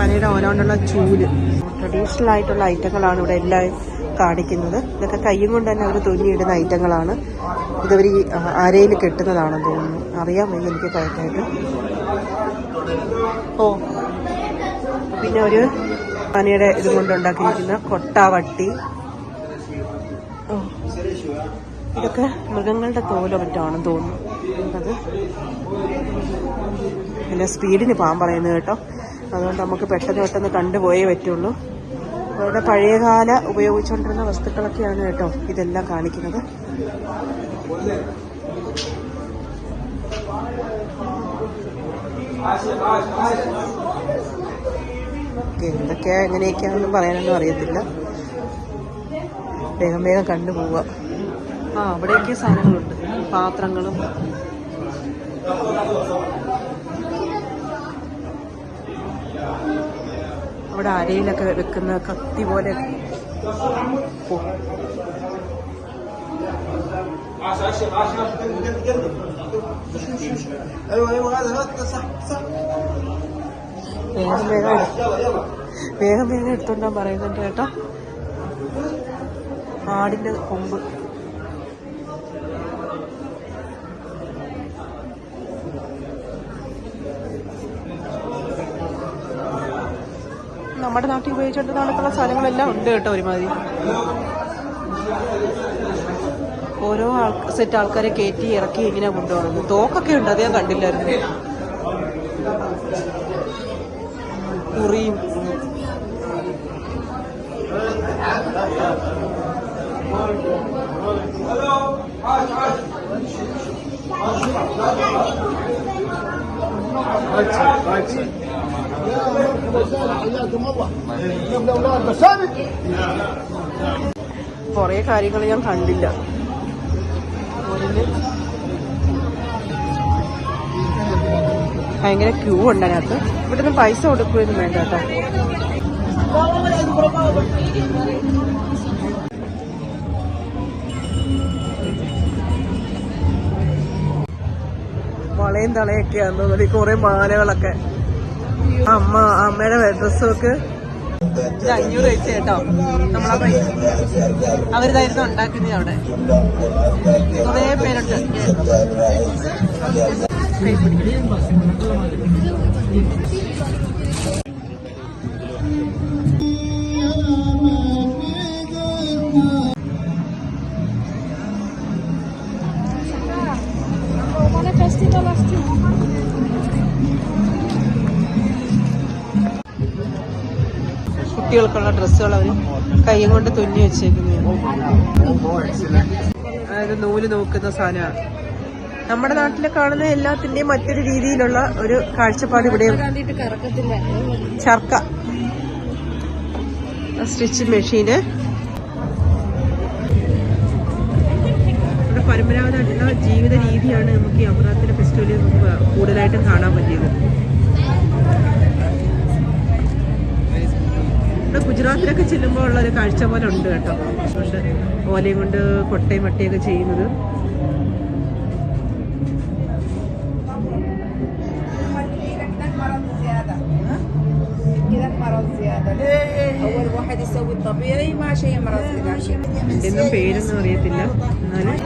പനയുടെ ഓരോണ്ടുള്ള ചൂൽ. Traditional ആയിട്ടുള്ള ഐറ്റങ്ങളാണ് ഇവിടെ എല്ലാം കാണിക്കുന്നത്. ഇതൊക്കെ കയ്യും കൊണ്ട് തന്നെ അവർ തുന്നിയിടുന്ന ഐറ്റങ്ങളാണ്. ഇതവർ ഈ അരയിൽ കെട്ടുന്നതാണെന്ന് തോന്നുന്നു. അറിയാൻ വയ്യ എനിക്ക് കറക്റ്റായിട്ട് ഓ. പിന്നെ ഒരു പനയുടെ ഇത് കൊണ്ടുണ്ടാക്കിയിരിക്കുന്ന കൊട്ടാവട്ടി. ഓ. ഇതൊക്കെ മൃഗങ്ങളുടെ തോല മറ്റാണെന്ന് തോന്നുന്നു. അത്. പിന്നെ സ്പീഡിന് പോകാൻ പറയുന്നത് കേട്ടോ. അതുകൊണ്ട് നമുക്ക് പെട്ടെന്ന് പെട്ടെന്ന് കണ്ടുപോയേ പറ്റുള്ളൂ. അവരുടെ പഴയകാല ഉപയോഗിച്ചുകൊണ്ടിരുന്ന വസ്തുക്കളൊക്കെയാണ് കേട്ടോ ഇതെല്ലാം കാണിക്കുന്നത്. എന്തൊക്കെയാ എങ്ങനെയൊക്കെയാണെന്നും പറയാനൊന്നും അറിയത്തില്ല. വേഗം വേഗം കണ്ടുപോവുക ആ അവിടെയൊക്കെ സാധനങ്ങളുണ്ട്. പാത്രങ്ങളും. അവിടെ അരയിലൊക്കെ വെക്കുന്ന കത്തി പോലെ. വേഗം വേഗം വേഗം വേഗം എടുത്തോണ്ടാ പറയുന്നുണ്ട് കേട്ടോ ആടിന്റെ കൊമ്പ് നമ്മുടെ നാട്ടിൽ ഉപയോഗിച്ചുകൊണ്ട് നടക്കുന്ന സാധനങ്ങളെല്ലാം ഉണ്ട് കേട്ടോ ഒരുമാതിരി. ഓരോ ആൾ സെറ്റ് ആൾക്കാരെ കയറ്റി ഇറക്കി ഇങ്ങനെ കൊണ്ടുപോകുന്നത്. തോക്കൊക്കെ ഉണ്ട് അത് ഞാൻ കണ്ടില്ലായിരുന്നു. കുറിയും കുറെ കാര്യങ്ങൾ ഞാൻ കണ്ടില്ല. ഭയങ്കര ക്യൂ ഉണ്ട് അതിനകത്ത്. ഇവിടുന്ന് പൈസ കൊടുക്കുകയൊന്നും വേണ്ട കേട്ടോ. വളയും തളയൊക്കെയാണെന്ന് തോന്നുന്നു. കുറെ മാലകളൊക്കെ. അമ്മ അമ്മയുടെ ഡ്രസ്സൊക്കെ അഞ്ഞൂറ് വെച്ച് കേട്ടോ. നമ്മളാ പൈസ അവരിതായിരുന്നു ഉണ്ടാക്കുന്നത് അവിടെ. കുറേ പേരുണ്ട്. പിടിക്കും. Romane കുട്ടികൾക്കുള്ള ഡ്രസ്സുകൾ അവർ കൈയും കൊണ്ട് തുന്നി വെച്ചേക്കുന്നതാണ് അതായത് നൂൽ നോക്കുന്ന സാധനമാണ്. നമ്മുടെ നാട്ടിൽ കാണുന്ന എല്ലാത്തിന്റെയും മറ്റൊരു രീതിയിലുള്ള ഒരു കാഴ്ചപ്പാട് ഇവിടെ ചർക്ക. സ്റ്റിച്ചിങ് മെഷീന്. ഇവിടെ പരമ്പരാഗതമായിട്ടുള്ള ജീവിത രീതിയാണ് നമുക്ക് ഈ അമറാത്തിന്റെ ഫെസ്റ്റിവലിൽ നമുക്ക് കൂടുതലായിട്ടും കാണാൻ പറ്റിയത്. ഇവിടെ ഗുജറാത്തിലൊക്കെ ചെല്ലുമ്പോൾ ഉള്ള ഒരു കാഴ്ച പോലെ ഉണ്ട് കേട്ടോ. പക്ഷെ ഓലയും കൊണ്ട് കൊട്ടയും വട്ടിയൊക്കെ ചെയ്യുന്നത്. എന്നും പേരൊന്നും അറിയത്തില്ല. എന്നാലും